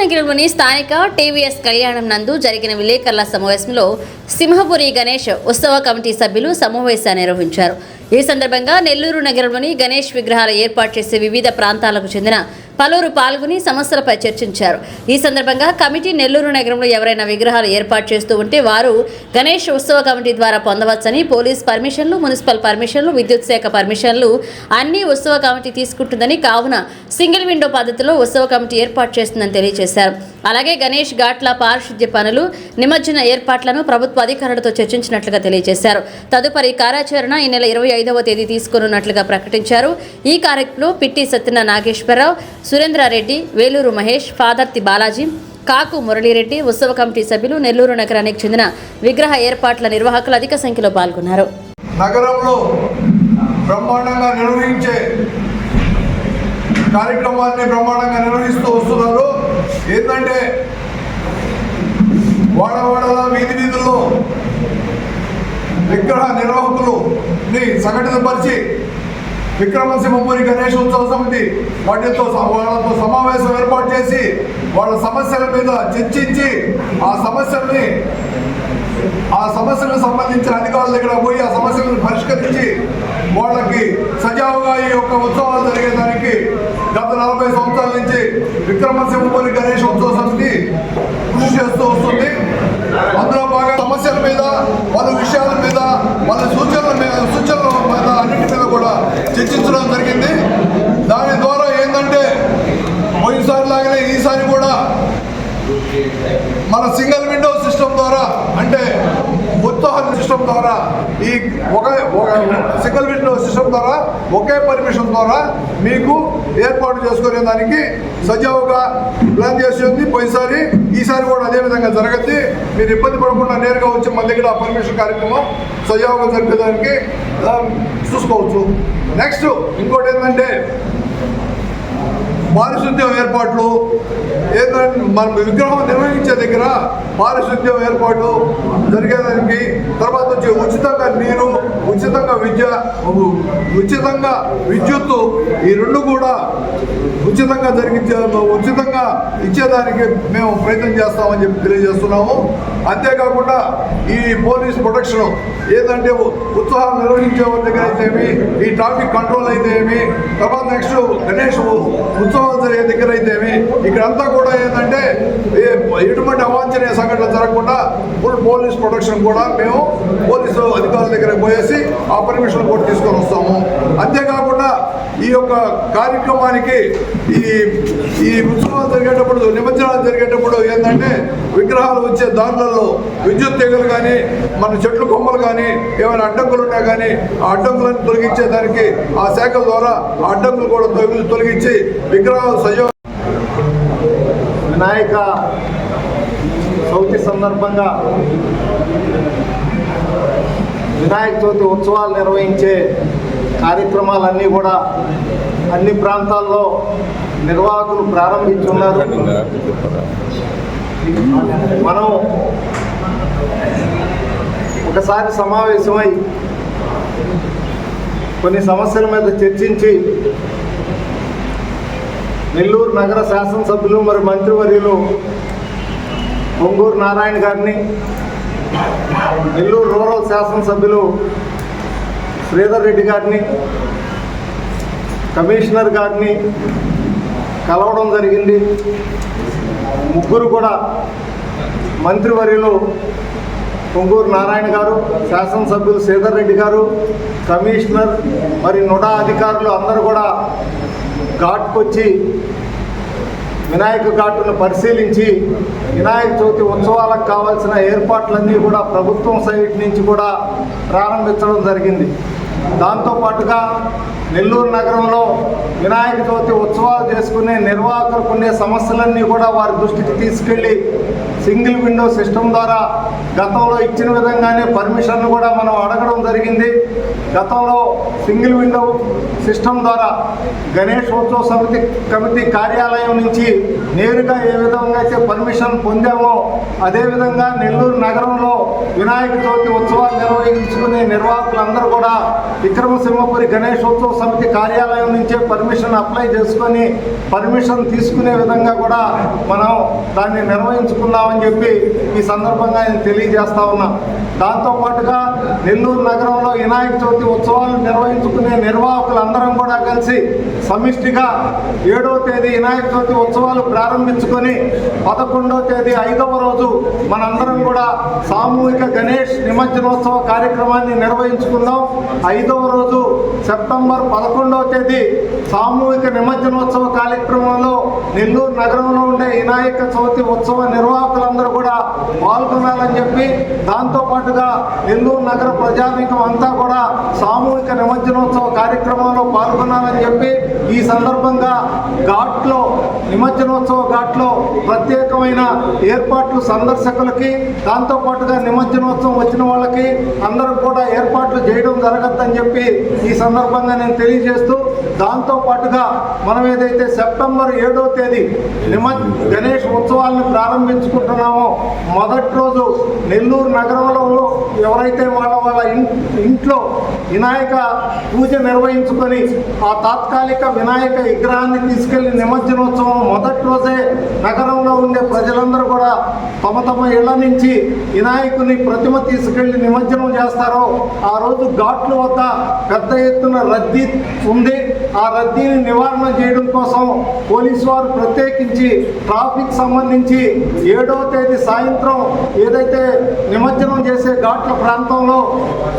నగరంలోని స్థానిక టీవీఎస్ కళ్యాణం నందు జరిగిన విలేకరుల సమావేశంలో సింహపురి గణేష్ ఉత్సవ కమిటీ సభ్యులు సమావేశాన్ని నిర్వహించారు. ఈ సందర్భంగా నెల్లూరు నగరంలోని గణేష్ విగ్రహాలు ఏర్పాటు చేసే వివిధ ప్రాంతాలకు చెందిన పలువురు పాల్గొని సమస్యలపై చర్చించారు. ఈ సందర్భంగా కమిటీ నెల్లూరు నగరంలో ఎవరైనా విగ్రహాలు ఏర్పాటు చేస్తూ ఉంటే వారు గణేష్ ఉత్సవ కమిటీ ద్వారా పొందవచ్చని పోలీస్ పర్మిషన్లు మున్సిపల్ పర్మిషన్లు విద్యుత్ శాఖ పర్మిషన్లు అన్ని ఉత్సవ కమిటీ తీసుకుంటుందని కావున సింగిల్ విండో పద్ధతిలో ఉత్సవ కమిటీ ఏర్పాటు చేస్తుందని తెలియజేశారు. అలాగే గణేష్ ఘాట్ల పారిశుద్ధ్య పనులు నిమజ్జన ఏర్పాట్లను ప్రభుత్వ అధికారులతో చర్చించినట్లుగా తెలియజేశారు. తదుపరి కార్యాచరణ ఈ నెల ఇరవై ఐదవ తేదీ తీసుకున్నట్లుగా ప్రకటించారు. ఈ కార్యక్రమంలో పిట్టి సత్యన నాగేశ్వరరావు సురేంద్రారెడ్డి వేలూరు మహేష్ ఫాదర్తి బాలాజీ కాకు మురళీరెడ్డి ఉత్సవ కమిటీ సభ్యులు నెల్లూరు నగరానికి చెందిన విగ్రహ ఏర్పాట్ల నిర్వాహకులు అధిక సంఖ్యలో పాల్గొన్నారు. నగరంలో బ్రహ్మాండంగా నిర్వహించే కార్యక్రమాన్ని బ్రహ్మాండంగా నిర్వహిస్తూ వస్తున్నారు. ఏంటంటే వాడవాడల వీధి వీధుల్లో విగ్రహ నిర్వాహకులుని సంఘటితపరిచి విక్రమసింహపురి గణేష్ ఉత్సవ సమితి వాటితో స- వాళ్ళతో సమావేశం ఏర్పాటు చేసి వాళ్ళ సమస్యల మీద చర్చించి ఆ సమస్యల్ని ఆ సమస్యలకు సంబంధించిన అధికారుల దగ్గర పోయి ఆ సమస్యలను పరిష్కరించి వాళ్ళకి సజావుగా ఈ యొక్క ఉత్సవాలు జరిగేదానికి గత నలభై సంవత్సరాల నుంచి విక్రమసింహపురి గణేష్ ఉత్సవ సమితి కృషి చేస్తూ వస్తుంది. అందులో బాగా సమస్యల మీద వాళ్ళ విషయాల మీద వాళ్ళ సూచనల మీద సూచనల మీద అన్నింటి మీద కూడా చర్చించడం జరిగింది. దాని ద్వారా ఏంటంటే పోయినసారి లాగానే ఈసారి కూడా మన సింగిల్ విండో సిస్టమ్ ద్వారా అంటే సిస్టమ్ ద్వారా ఈ ఒక ఒక సింగిల్ విండో సిస్టమ్ ద్వారా ఒకే పర్మిషన్ ద్వారా మీకు ఏర్పాటు చేసుకునే దానికి సజావుగా ప్లాన్ చేసి ఉంది. పోయినసారి ఈసారి కూడా అదే విధంగా జరగద్ది. మీరు ఇబ్బంది పడకుండా నేరుగా వచ్చి మన దగ్గర పర్మిషన్ కార్యక్రమం సజావుగా జరిపేదానికి చూసుకోవచ్చు. నెక్స్ట్ ఇంకోటి ఏంటంటే పారిశుద్ధ్యం ఏర్పాట్లు ఏంటంటే మనం విగ్రహం నిర్వహించే దగ్గర పారిశుద్ధ్యం ఏర్పాటు జరిగేదానికి తర్వాత వచ్చి ఉచితంగా నీరు ఉచితంగా విద్య ఉచితంగా విద్యుత్తు ఈ రెండు కూడా ఉచితంగా జరిగించే ఉచితంగా ఇచ్చేదానికి మేము ప్రయత్నం చేస్తామని చెప్పి తెలియజేస్తున్నాము. అంతేకాకుండా ఈ పోలీస్ ప్రొటెక్షన్ ఏదంటే ఉత్సాహం నిర్వహించే వాళ్ళ దగ్గర అయితే ఏమి ఈ ట్రాఫిక్ కంట్రోల్ అయితే ఏమి తర్వాత నెక్స్ట్ గణేష్ ఉత్సవాలు జరిగే దగ్గర అయితే ఏమి ఇక్కడంతా కూడా ఏంటంటే ఎటువంటి అవాంఛనీయ సంఘటనలు జరగకుండా ఫుల్ పోలీస్ ప్రొటెక్షన్ కూడా మేము పోలీసు అధికారుల దగ్గర పోయేసి ఆ పర్మిషన్ కూడా తీసుకొని వస్తాము. అంతేకాకుండా ఈ యొక్క కార్యక్రమానికి ఈ ఈ ఉత్సవాలు జరిగేటప్పుడు నిమజ్జనాలు జరిగేటప్పుడు ఏంటంటే విగ్రహాలు వచ్చే దారులలో విద్యుత్ తీగలు కానీ మన చెట్లు కొమ్మలు కానీ ఏమైనా అడ్డంకులు ఉన్నా కానీ ఆ అడ్డంకులను తొలగించే దానికి ఆ శాఖల ద్వారా ఆ అడ్డంకులు కూడా తొలగించి విగ్రహాలు సజీవ వినాయక చవితి సందర్భంగా వినాయక చవితి ఉత్సవాలు నిర్వహించే కార్యక్రమాలన్నీ కూడా అన్ని ప్రాంతాల్లో నిర్వాహకులు ప్రారంభించున్నారు. మనం ఒకసారి సమావేశమై కొన్ని సమస్యల మీద చర్చించి నెల్లూరు నగర శాసనసభ్యులు మరి మంత్రివర్యులు పొంగూరు నారాయణ గారిని నెల్లూరు రూరల్ శాసనసభ్యులు శ్రీధర్ రెడ్డి గారిని కమిషనర్ గారిని కలవడం జరిగింది. ముగ్గురు కూడా మంత్రివర్యులు పొంగూరు నారాయణ గారు శాసనసభ్యులు శ్రీధర్ రెడ్డి గారు కమిషనర్ మరి నుడా అధికారులు అందరూ కూడా ఘాట్కొచ్చి వినాయక ఘాటును పరిశీలించి వినాయక చవితి ఉత్సవాలకు కావాల్సిన ఏర్పాట్లన్నీ కూడా ప్రభుత్వం సైట్ నుంచి కూడా ప్రారంభించడం జరిగింది. దాంతోపాటుగా నెల్లూరు నగరంలో వినాయక చవితి ఉత్సవాలు చేసుకునే నిర్వాహకులకు ఉండే సమస్యలన్నీ కూడా వారి దృష్టికి తీసుకెళ్ళి సింగిల్ విండో సిస్టమ్ ద్వారా గతంలో ఇచ్చిన విధంగానే పర్మిషన్ కూడా మనం అడగడం జరిగింది. గతంలో సింగిల్ విండో సిస్టమ్ ద్వారా గణేష్ ఉత్సవ సమితి కమిటీ కార్యాలయం నుంచి నేరుగా ఏ విధంగా అయితే పర్మిషన్ పొందామో అదేవిధంగా నెల్లూరు నగరంలో వినాయక చవితి ఉత్సవాలు నిర్వహించుకునే నిర్వాహకులందరూ కూడా విక్రమసింహపురి గణేశోత్సవ సమితి కార్యాలయం నుంచే పర్మిషన్ అప్లై చేసుకొని పర్మిషన్ తీసుకునే విధంగా కూడా మనం దాన్ని నిర్వహించుకున్నామని చెప్పి ఈ సందర్భంగా నేను తెలియజేస్తా ఉన్నా. దాంతో పాటుగా నెల్లూరు నగరంలో వినాయక చవితి ఉత్సవాలు నిర్వహించుకునే నిర్వాహకులందరం కూడా కలిసి సమిష్టిగా ఏడవ తేదీ వినాయక చవితి ఉత్సవాలు ప్రారంభించుకొని పదకొండవ తేదీ ఐదవ రోజు మనందరం కూడా సామూహిక గణేష్ నిమజ్జనోత్సవ కార్యక్రమాన్ని చేసుకున్నాం. ఐదవ రోజు సెప్టెంబర్ పదకొండవ తేదీ సామూహిక నిమజ్జనోత్సవ కార్యక్రమంలో నెల్లూరు నగరంలో ఉండే వినాయక చవితి ఉత్సవ నిర్వాహకులందరూ కూడా పాల్గొనాలని చెప్పి దాంతోపాటుగా నెల్లూరు నగర ప్రజానీకం అంతా కూడా సామూహిక నిమజ్జనోత్సవ కార్యక్రమంలో పాల్గొనాలని చెప్పి ఈ సందర్భంగా ఘాట్లో నిమజ్జనోత్సవ ఘాట్లో ప్రత్యేకమైన ఏర్పాట్లు సందర్శకులకి దాంతో పాటుగా నిమజ్జనోత్సవం వచ్చిన వాళ్ళకి అందరూ కూడా ఏర్పాట్లు చేయడం జరగద్దని చెప్పి ఈ సందర్భంగా నేను తెలియజేస్తూ దాంతో పాటుగా మనం ఏదైతే సెప్టెంబర్ ఏడో తేదీ నిమ గణేష్ ఉత్సవాలను ప్రారంభించుకుంటున్నామో మొదటి రోజు నెల్లూరు నగరంలో ఎవరైతే వాళ్ళ వాళ్ళ ఇంట్లో వినాయక పూజ నిర్వహించుకొని ఆ తాత్కాలిక వినాయక విగ్రహాన్ని తీసుకెళ్ళి నిమజ్జనోత్సవం మొదటి రోజే నగరంలో ఉండే ప్రజలందరూ కూడా తమ తమ ఇళ్ళ నుంచి వినాయకుని ప్రతిమ తీసుకెళ్ళి నిమజ్జనం చేస్తారో ఆ రోజు ఘాట్ల వద్ద పెద్ద ఎత్తున రద్దీ ఉంది ఆ రద్దీని నివారణ చేయడం కోసం పోలీసు వారు ప్రత్యేకించి ట్రాఫిక్ సంబంధించి ఏడవ తేదీ సాయంత్రం ఏదైతే నిమజ్జనం చేసే ఘాట్ల ప్రాంతంలో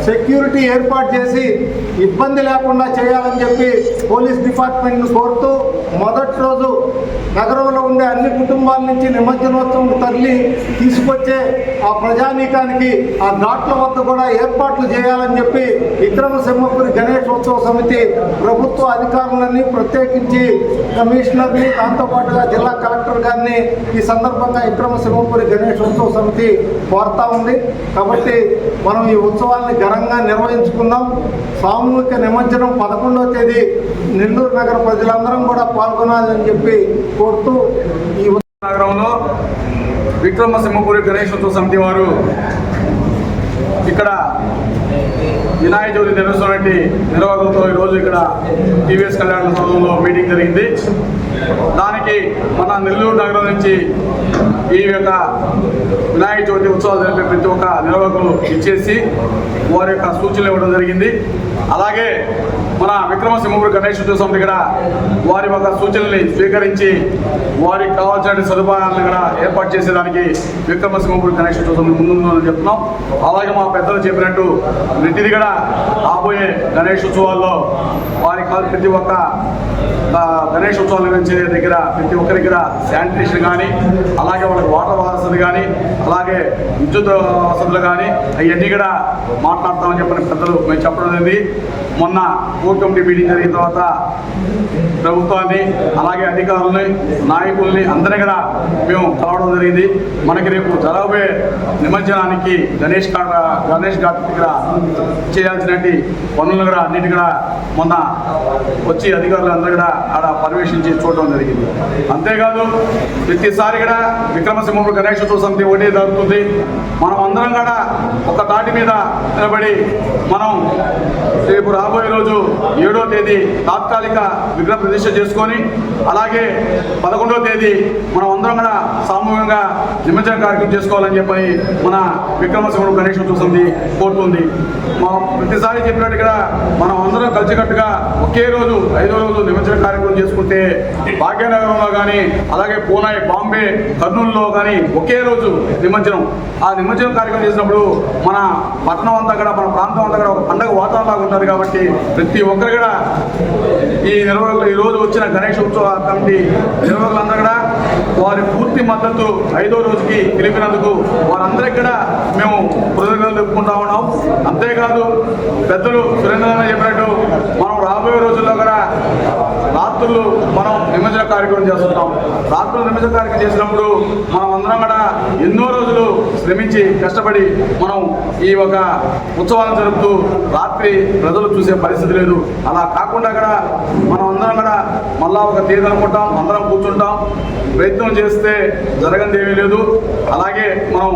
సెక్యూరిటీ ఏర్పాటు చేసి ఇబ్బంది లేకుండా చేయాలని చెప్పి పోలీస్ డిపార్ట్మెంట్ను కోరుతూ మొదటి రోజు నగరంలో ఉండే అన్ని కుటుంబాల నుంచి నిమజ్జనోత్సవం తరలి తీసుకొచ్చే ఆ ప్రజానీకానికి ఆ ఘాట్ల వద్ద కూడా ఏర్పాట్లు చేయాలని చెప్పి విక్రమసింహపురి గణేష్ ఉత్సవ సమితి ప్రభుత్వ అధికారులని ప్రత్యేకించి కమిషనర్ని దాంతోపాటుగా జిల్లా కలెక్టర్ గారిని ఈ సందర్భంగా విక్రమ సింహపురి గణేష్ ఉత్సవ సమితి కోరుతా ఉంది. కాబట్టి మనం ఈ ఉత్సవాన్ని ఘనంగా నిర్వహించుకుందాం. సామూహిక నిమజ్జనం పదకొండవ తేదీ నెల్లూరు నగర ప్రజలందరం కూడా పాల్గొనాలని చెప్పి కోరుతూ ఈ నగరంలో గణేష్ ఉత్సవ సమితి వారు ఇక్కడ వినాయక చవితి నిర్వహిస్తున్నటువంటి నిర్వాహకులతో ఈరోజు ఇక్కడ టీవీఎస్ కళ్యాణ సౌధంలో మీటింగ్ జరిగింది. దానికి మన నెల్లూరు నగరం నుంచి ఈ యొక్క వినాయక చవితి ఉత్సవాలు జరిపే ప్రతి ఒక్క నిర్వాహకులు ఇచ్చేసి వారి యొక్క సూచనలు ఇవ్వడం జరిగింది. అలాగే మన విక్రమసింహపురి గణేష్ ఉత్సవ దగ్గర వారి యొక్క సూచనల్ని స్వీకరించి వారికి కావాల్సిన సదుపాయాలను కూడా ఏర్పాటు చేసేదానికి విక్రమసింహపురి గణేష్ ఉత్సవం ముందు ముందుందని చెప్తున్నాం. అలాగే మా పెద్దలు చెప్పినట్టు ప్రతిది కూడా రాబోయే గణేష్ ఉత్సవాల్లో వారికి ప్రతి ఒక్క గణేష్ ఉత్సవాల నుంచి దగ్గర ప్రతి ఒక్కరి దగ్గర శానిటేషన్ కానీ అలాగే వాళ్ళకి వాటర్ వసతులు కానీ అలాగే విద్యుత్ వసతులు కానీ అవన్నీ కూడా మాట్లాడతామని చెప్పిన పెద్దలు మేము చెప్పడం జరిగింది. మొన్న కోర్ కమిటీ మీటింగ్ జరిగిన తర్వాత ప్రభుత్వాన్ని అలాగే అధికారులని నాయకుల్ని అందరినీ కూడా మేము కలవడం జరిగింది. మనకి రేపు జరగబోయే నిమజ్జనానికి గణేష్ కాడ గణేష్ ఘాట్ దగ్గర చేయాల్సిన పనులను కూడా అన్నిటి కూడా మొన్న వచ్చి అధికారులు అందరూ కూడా ఆడ పర్యవేక్షించి చూడడం జరిగింది. అంతేకాదు ప్రతిసారి కూడా విక్రమసింహుడు గణేశోత్సవ సమితి ఒకటే జరుగుతుంది. మనం అందరం కూడా ఒక తాటి మీద నిలబడి మనం రేపు రాబోయే రోజు ఏడో తేదీ తాత్కాలిక విగ్రహ ప్రతిష్ట చేసుకొని అలాగే పదకొండో తేదీ మనం అందరం కూడా సామూహికంగా నిమజ్జన కార్యక్రమం చేసుకోవాలని చెప్పి మన విక్రమసింహుడు గణేశోత్సవ సమితి కోరుతుంది మా ప్రతిసారి చెప్పినట్టుగా మనం అందరం కలిసికట్టుగా ఒకే రోజు ఐదో రోజు నిమజ్జన కార్యక్రమం చేసుకుంటే భాగ్యనగరంలో కానీ అలాగే పూనాయ్ బాంబే కర్నూలులో కానీ ఒకే రోజు నిమజ్జనం. ఆ నిమజ్జనం కార్యక్రమం చేసినప్పుడు మన పట్టణం అంతా కూడా మన ప్రాంతం అంతా కూడా ఒక పండగ వాతావరణంగా ఉంటుంది కాబట్టి ప్రతి ఒక్కరు కూడా ఈ నిర్వాహకులు ఈ రోజు వచ్చిన గణేష్ ఉత్సవ కమిటీ నిర్వాహకులందరూ కూడా వారి పూర్తి మద్దతు ఐదో రోజుకి తెలిపినందుకు వారందరికీ కూడా మేము కృతజ్ఞతలు చెప్పుకుంటా ఉన్నాం. అంతేకాదు పెద్దలు సురేంద్ర చెప్పినట్టు మనం రాబోయే రోజుల్లో కూడా రాత్రులు మనం నిమజ్జన కార్యక్రమం చేస్తుంటాం. రాత్రులు నిమజ్జన కార్యక్రమం చేసినప్పుడు మనం అందరం కూడా ఎన్నో రోజులు శ్రమించి కష్టపడి మనం ఈ ఒక ఉత్సవాలను జరుపుతూ రాత్రి ప్రజలు చూసే పరిస్థితి లేదు. అలా కాకుండా కూడా మనం అందరం కూడా మళ్ళా ఒక తీరు అనుకుంటాం అందరం కూర్చుంటాం. ప్రయత్నం చేస్తే జరగనిది ఏమీ లేదు. అలాగే మనం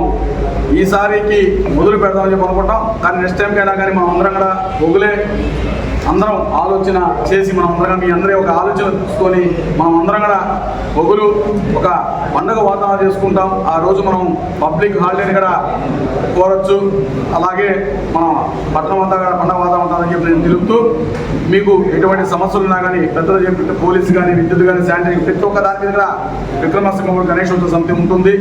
ఈసారికి మొదలు పెడదామని చెప్పి అనుకుంటాం. కానీ నెక్స్ట్ టైం కైనా కానీ మనం అందరం కూడా ఒగులే అందరం ఆలోచన చేసి మనం అందరం మీ అందరి ఒక ఆలోచన తీసుకొని మనం అందరం కూడా ఒగులు ఒక పండుగ వాతావరణం చేసుకుంటాం. ఆ రోజు మనం పబ్లిక్ హాలిడేని కూడా కోరచ్చు. అలాగే మనం పట్టణం అంతా కూడా పండుగ వాతావరణం అని చెప్పి నేను తెలుపుతూ మీకు ఎటువంటి సమస్యలు ఉన్నా కానీ పెద్దలు చెప్పి పోలీసు కానీ విద్యుత్ కానీ శానిటరీ ప్రతి ఒక్క దాని మీద కూడా విక్రమసింహ గణేష్ ఉత్సవ సమితి ఉంటుంది.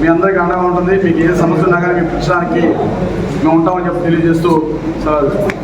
మీ అందరికీ అండగా ఉంటుంది. మీకు ఏ సమస్య ఉన్నా కానీ మీకు పిలిచడానికి మేము ఉంటామని చెప్పి తెలియజేస్తూ తీసుకుంటాం.